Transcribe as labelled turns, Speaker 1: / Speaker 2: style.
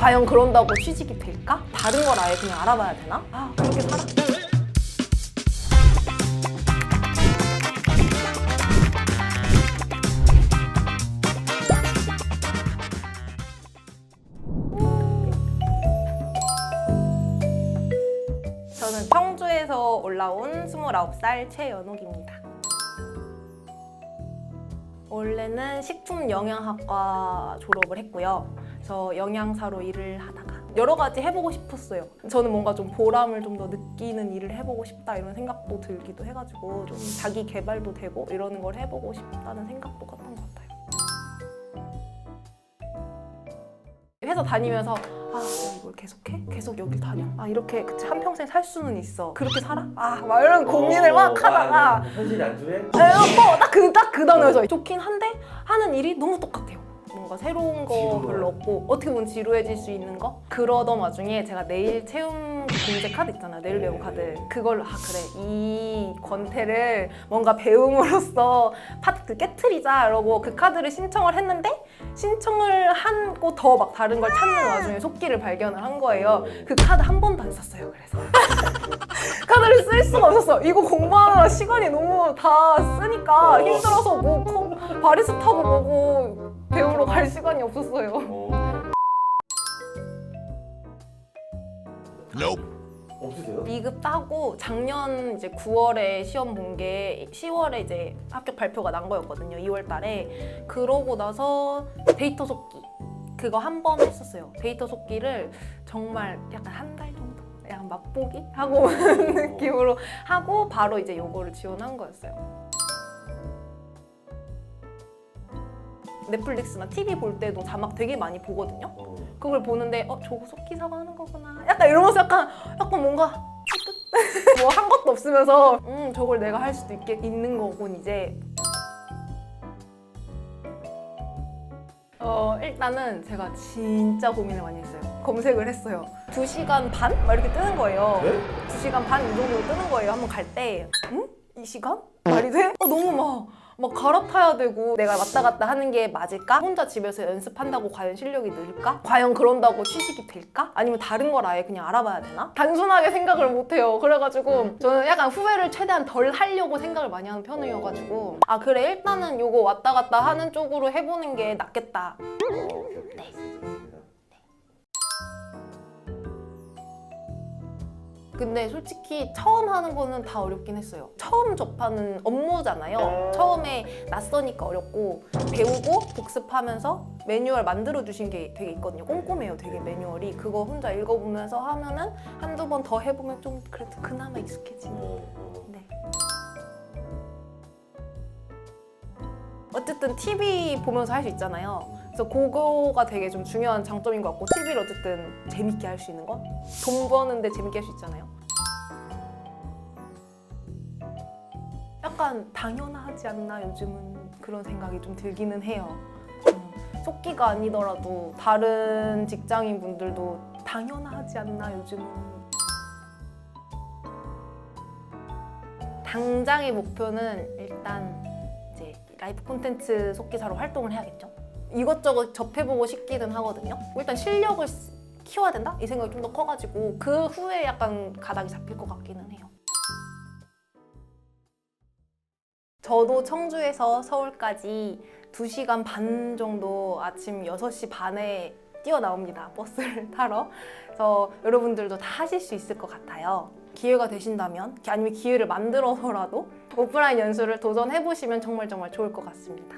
Speaker 1: 과연 그런다고 취직이 될까? 다른 걸 아예 그냥 알아봐야 되나? 아 그렇게 살아? 저는 청주에서 올라온 29살 최연옥입니다. 원래는 식품영양학과 졸업을 했고요. 저 영양사로 일을 하다가 여러 가지 해보고 싶었어요. 저는 뭔가 좀 보람을 좀 더 느끼는 일을 해보고 싶다 이런 생각도 들기도 해가지고 좀 자기 개발도 되고 이러는 걸 해보고 싶다는 생각도 컸던 것 같아요. 회사 다니면서 아 이걸 계속해? 계속 여길 다녀? 아 이렇게 그치 한 평생 살 수는 있어. 그렇게 살아? 아막 이런 고민을 막 하다가
Speaker 2: 아, 현실이 안 주해?
Speaker 1: 딱그딱그 단어죠. 좋긴 한데 하는 일이 너무 똑같아요. 뭔가 새로운 거
Speaker 2: 지루해.
Speaker 1: 별로 없고 어떻게 보면 지루해질 수 있는 거? 그러던 와중에 제가 내일 채움 공제 카드 있잖아요. 내일 배움 카드. 그걸로 아 그래. 이 권태를 뭔가 배움으로써 파트 깨트리자 이러고 그 카드를 신청을 했는데 신청을 하고 더 막 다른 걸 찾는 와중에 속기를 발견을 한 거예요. 그 카드 한 번도 안 썼어요 그래서. 카드를 쓸 수가 없었어. 이거 공부하느라 시간이 너무 다 쓰니까 힘들어서 뭐 컴- 바리스타도 보고 배우러 갈 시간이 없었어요.
Speaker 2: 어. 없으세요?
Speaker 1: 미급 따고 작년 이제 9월에 시험 본 게 10월에 이제 합격 발표가 난 거였거든요. 2월 달에. 그러고 나서 데이터 속기 그거 한 번 했었어요. 데이터 속기를 정말 약간 한 달 정도 약간 맛보기 하고 오는 느낌으로 하고 바로 이제 요거를 지원한 거였어요. 넷플릭스나 TV 볼 때도 자막 되게 많이 보거든요.
Speaker 2: 어.
Speaker 1: 그걸 보는데 어 저거 속기사가 하는 거구나. 약간 이러면서 약간 약간 뭔가 뭐 한 것도 없으면서 음 저걸 내가 할 수도 있게 있는 거군 이제. 어 일단은 제가 진짜 고민을 많이 했어요. 검색을 했어요. 2시간 반? 막 이렇게 뜨는 거예요.
Speaker 2: 네?
Speaker 1: 2시간 반 이 정도 뜨는 거예요. 한번 갈 때. 응? 이 시간? 말이 돼? 어, 너무 막, 막 갈아타야 되고 내가 왔다 갔다 하는 게 맞을까? 혼자 집에서 연습한다고 과연 실력이 늘까? 과연 그런다고 취직이 될까? 아니면 다른 걸 아예 그냥 알아봐야 되나? 단순하게 생각을 못 해요. 그래가지고 저는 약간 후회를 최대한 덜 하려고 생각을 많이 하는 편이어가지고 아 그래 일단은 요거 왔다 갔다 하는 쪽으로 해보는 게 낫겠다. 네. 근데 솔직히 처음 하는 거는 다 어렵긴 했어요. 처음 접하는 업무잖아요. 처음에 낯서니까 어렵고 배우고 복습하면서 매뉴얼 만들어 주신 게 되게 있거든요. 꼼꼼해요, 되게 매뉴얼이. 그거 혼자 읽어보면서 하면은 한두 번 더 해보면 좀 그래도 그나마 익숙해지는.
Speaker 2: 어, 어.
Speaker 1: 네. 어쨌든 TV 보면서 할 수 있잖아요. 그래서 그거가 되게 좀 중요한 장점인 것 같고 TV를 어쨌든 재밌게 할 수 있는 거? 돈 버는데 재밌게 할 수 있잖아요. 약간 당연하지 않나 요즘은 그런 생각이 좀 들기는 해요. 음, 속기가 아니더라도 다른 직장인 분들도 당연하지 않나 요즘은 당장의 목표는 일단 이제 라이브 콘텐츠 속기사로 활동을 해야겠죠. 이것저것 접해보고 싶기는 하거든요. 일단 실력을 쓰- 키워야 된다? 이 생각이 좀 더 커가지고 그 후에 약간 가닥이 잡힐 것 같기는 해요. 저도 청주에서 서울까지 2시간 반 정도 아침 6시 반에 뛰어나옵니다. 버스를 타러. 그래서 여러분들도 다 하실 수 있을 것 같아요. 기회가 되신다면 아니면 기회를 만들어서라도 오프라인 연수를 도전해 보시면 정말 정말 좋을 것 같습니다.